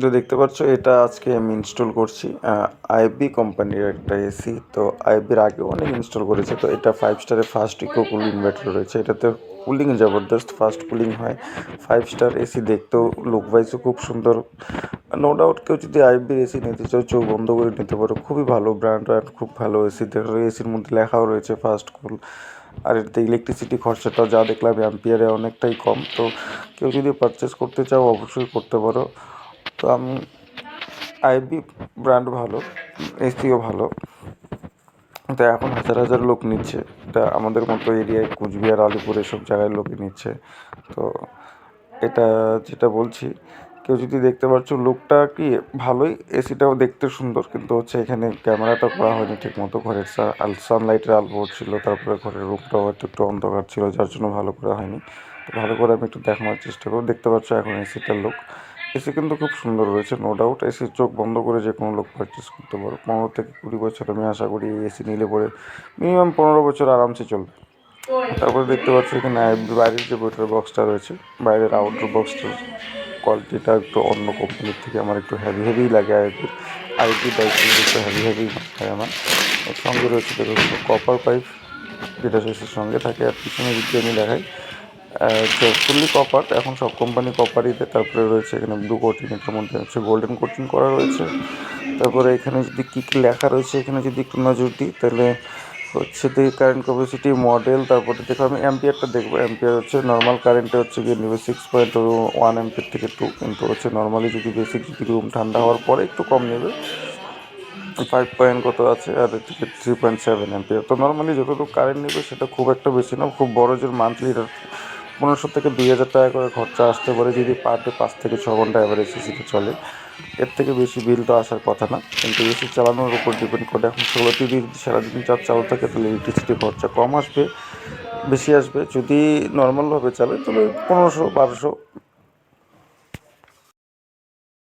তো দেখতে পাচ্ছ, এটা আজকে আমি ইনস্টল করছি আইবি কোম্পানির একটা এসি তো আইবির আগেও অনেক ইনস্টল করেছে, তো এটা ফাইভ স্টারের ফার্স্ট ইকো কুল ইনভার্টার রয়েছে। এটাতে কুলিং জবরদস্ত ফাস্ট কুলিং হয়। ফাইভ স্টার এসি দেখতেও লুক ওয়াইজও খুব সুন্দর। নো ডাউট কেউ যদি আইবির এসি নিতে চাও, চোখ বন্ধ করে নিতে পারো। খুবই ভালো ব্র্যান্ড অ্যান্ড খুব ভালো এসি দেখো এসির মধ্যে লেখাও রয়েছে ফাস্ট কুল আর এটাতে ইলেকট্রিসিটি খরচাটাও যা দেখলাম অ্যাম্পিয়ারে অনেকটাই কম। তো কেউ যদি পারচেস করতে চাও, অবশ্যই করতে পারো। তো আমি আইবি ব্র্যান্ড ভালো, এসিও ভালো। তো এখন হাজার হাজার লোক নিচ্ছে। তা আমাদের মতো এরিয়ায় কুচবিহার, আলিপুর এসব জায়গায় লোকে নিচ্ছে। তো এটা যেটা বলছি, কেউ যদি দেখতে পাচ্ছ লুকটা কি ভালোই, এসিটাও দেখতে সুন্দর, কিন্তু হচ্ছে এখানে ক্যামেরাটা করা হয়নি ঠিক মতো ঘরের। সানলাইটের আলো ছিল, তারপরে ঘরের রুমটাও হয়তো একটু অন্ধকার ছিল, যার জন্য ভালো করা হয়নি। তো ভালো করে আমি একটু দেখানোর চেষ্টা করব। দেখতে পাচ্ছ এখন এসিটার লুক। এসি কিন্তু খুব সুন্দর রয়েছে নো ডাউট এসির চোখ বন্ধ করে যে কোনো লোক পারচেস করতে পারো। পনেরো থেকে কুড়ি বছর আমি আশা করি এই এসি নিলে পরে মিনিমাম পনেরো বছর আরামসে চলবে। তারপরে দেখতে পাচ্ছ এখানে বাইরের যে বইটার বক্সটা রয়েছে, বাইরের আউটডোর বক্সটার কোয়ালিটিটা একটু অন্য কোম্পানির থেকে আমার একটু হেভি হেভি লাগে। আইপির আইপি দায়িত্ব একটু হেভি হেভি হয় আমার। সঙ্গে রয়েছে কপার পাইপ যেটা শেষের সঙ্গে থাকে। আর পিছনে দিকে আমি দেখাই তো ফুললি কপার এখন সব কোম্পানি কপারই তারপরে রয়েছে এখানে ব্লু কোটিং এটার মধ্যে হচ্ছে গোল্ডেন কোটিং করা রয়েছে। তারপরে এখানে যদি কী কী লেখা রয়েছে, এখানে যদি একটু নজর দিই, তাহলে হচ্ছে দি কারেন্ট ক্যাপাসিটি মডেল তারপরে দেখো আমি অ্যাম্পিয়ারটা দেখব। অ্যাম্পিয়ার হচ্ছে নর্মাল কারেন্টে হচ্ছে গিয়ে নেবে সিক্স পয়েন্ট ওয়ান অ্যাম্পিয়ার থেকে টু কিন্তু হচ্ছে নর্মালি যদি বেসিক যদি রুম ঠান্ডা হওয়ার পরে একটু কম নেবে ফাইভ পয়েন্ট কত আছে, আর থেকে থ্রি পয়েন্ট সেভেন অ্যাম্পিয়ার তো নর্মালি যতটুকু কারেন্ট নেবে সেটা খুব একটা বেশি না, খুব বড় যে মান্থলি পনেরোশো থেকে দুই হাজার টাকা করে খরচা আসতে পারে যদি পার ডে পাঁচ থেকে ছ ঘণ্টা অ্যাভারেজ এসিতে চলে। এর থেকে বেশি বিল তো আসার কথা না, কিন্তু এসি চালানোর উপর ডিপেন্ড করে। এখন ষোলো যদি সারাদিন চার চালু থাকে, তাহলে ইলেকট্রিসিটি খরচা কম আসবে, বেশি আসবে। যদি নর্মালভাবে চালে, তাহলে পনেরোশো, বারোশো